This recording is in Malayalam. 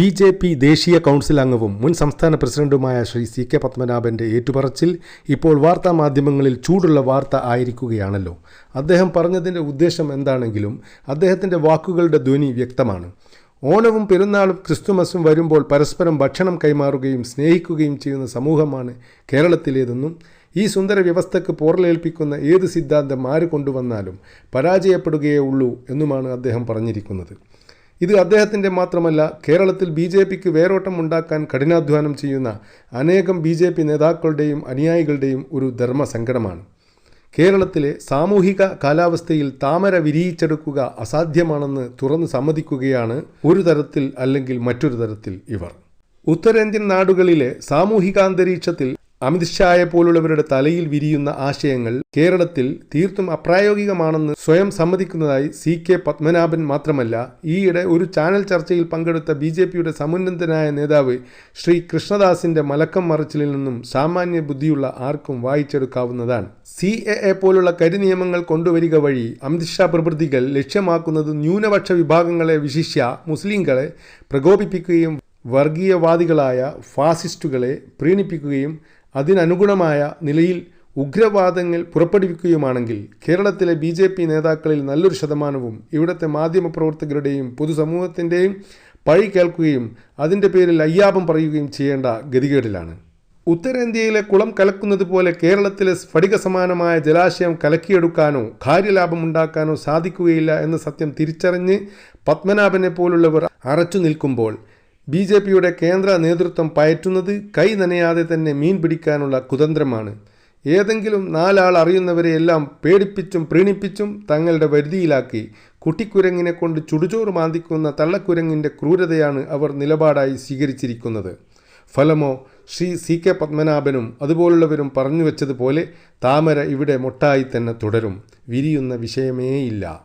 ബി ജെ പി ദേശീയ കൗൺസിൽ അംഗവും മുൻ സംസ്ഥാന പ്രസിഡന്റുമായ ശ്രീ സി കെ പത്മനാഭന്റെ ഏറ്റുപറച്ചിൽ ഇപ്പോൾ വാർത്താ മാധ്യമങ്ങളിൽ ചൂടുള്ള വാർത്ത ആയിരിക്കുകയാണല്ലോ. അദ്ദേഹം പറഞ്ഞതിന്റെ ഉദ്ദേശം എന്താണെങ്കിലും അദ്ദേഹത്തിന്റെ വാക്കുകളുടെ ധ്വനി വ്യക്തമാണ്. ഓണവും പെരുന്നാളും ക്രിസ്തുമസും വരുമ്പോൾ പരസ്പരം ഭക്ഷണം കൈമാറുകയും സ്നേഹിക്കുകയും ചെയ്യുന്ന സമൂഹമാണ് കേരളത്തിലേതെന്നും ഈ സുന്ദര വ്യവസ്ഥക്ക് പോറലേൽപ്പിക്കുന്ന ഏത് സിദ്ധാന്തം ആര് കൊണ്ടുവന്നാലും പരാജയപ്പെടുകയേ ഉള്ളൂ എന്നുമാണ് അദ്ദേഹം പറഞ്ഞിരിക്കുന്നത്. ഇത് അദ്ദേഹത്തിന്റെ മാത്രമല്ല കേരളത്തിൽ ബി ജെ പിക്ക് വേരോട്ടം ഉണ്ടാക്കാൻ കഠിനാധ്വാനം ചെയ്യുന്ന അനേകം ബി ജെ പി നേതാക്കളുടെയും അനുയായികളുടെയും ഒരു ധർമ്മസങ്കടമാണ്. കേരളത്തിലെ സാമൂഹിക കാലാവസ്ഥയിൽ താമര വിരിയിച്ചെടുക്കുക അസാധ്യമാണെന്ന് തുറന്നു സമ്മതിക്കുകയാണ് ഒരു തരത്തിൽ അല്ലെങ്കിൽ മറ്റൊരു തരത്തിൽ ഇവർ. ഉത്തരേന്ത്യൻ നാടുകളിലെ സാമൂഹികാന്തരീക്ഷത്തിൽ അമിത്ഷായെ പോലുള്ളവരുടെ തലയിൽ വിരിയുന്ന ആശയങ്ങൾ കേരളത്തിൽ തീർത്തും അപ്രായോഗികമാണെന്ന് സ്വയം സമ്മതിക്കുന്നതായി സി കെ പത്മനാഭൻ മാത്രമല്ല ഈയിടെ ഒരു ചാനൽ ചർച്ചയിൽ പങ്കെടുത്ത ബി ജെ പിയുടെ സമുന്നതനായ നേതാവ് ശ്രീ കൃഷ്ണദാസിന്റെ മലക്കം മറിച്ചിലിൽ നിന്നും സാമാന്യ ബുദ്ധിയുള്ള ആർക്കും വായിച്ചെടുക്കാവുന്നതാണ്. സി എ എ പോലുള്ള കരിനിയമങ്ങൾ കൊണ്ടുവരിക വഴി അമിത്ഷാ പ്രവൃത്തികൾ ലക്ഷ്യമാക്കുന്നത് ന്യൂനപക്ഷ വിഭാഗങ്ങളെ വിശിഷ്യ മുസ്ലിങ്ങളെ പ്രകോപിപ്പിക്കുകയും വർഗീയവാദികളായ ഫാസിസ്റ്റുകളെ പ്രീണിപ്പിക്കുകയും അതിനനുഗുണമായ നിലയിൽ ഉഗ്രവാദങ്ങൾ പുറപ്പെടുവിക്കുകയുമാണെങ്കിൽ കേരളത്തിലെ ബി ജെ പി നേതാക്കളിൽ നല്ലൊരു ശതമാനവും ഇവിടുത്തെ മാധ്യമപ്രവർത്തകരുടെയും പൊതുസമൂഹത്തിന്റെയും പഴി കേൾക്കുകയും അതിന്റെ പേരിൽ അയ്യാപം പറയുകയും ചെയ്യേണ്ട ഗതികേടിലാണ്. ഉത്തരേന്ത്യയിലെ കുളം കലക്കുന്നത് പോലെ കേരളത്തിലെ സ്ഫടിക സമാനമായ ജലാശയം കലക്കിയെടുക്കാനോ കാര്യലാഭമുണ്ടാക്കാനോ സാധിക്കുകയില്ല എന്ന സത്യം തിരിച്ചറിഞ്ഞ് പത്മനാഭനെ പോലുള്ളവർ അറച്ചു നിൽക്കുമ്പോൾ ബി ജെ പിയുടെ കേന്ദ്ര നേതൃത്വം പയറ്റുന്നത് കൈ നനയാതെ തന്നെ മീൻ പിടിക്കാനുള്ള കുതന്ത്രമാണ്. ഏതെങ്കിലും നാലാൾ അറിയുന്നവരെയെല്ലാം പേടിപ്പിച്ചും പ്രീണിപ്പിച്ചും തങ്ങളുടെ വരുതിയിലാക്കി കുട്ടിക്കുരങ്ങിനെ കൊണ്ട് ചുടുചോറ് മാന്തിക്കുന്ന തള്ളക്കുരങ്ങിന്റെ ക്രൂരതയാണ് അവർ നിലപാടായി സ്വീകരിച്ചിരിക്കുന്നത്. ഫലമോ ശ്രീ സി കെ പത്മനാഭനും അതുപോലുള്ളവരും പറഞ്ഞു വെച്ചതുപോലെ താമര ഇവിടെ മൊട്ടായി തന്നെ തുടരും. വിരിയുന്ന വിഷയമേയില്ല.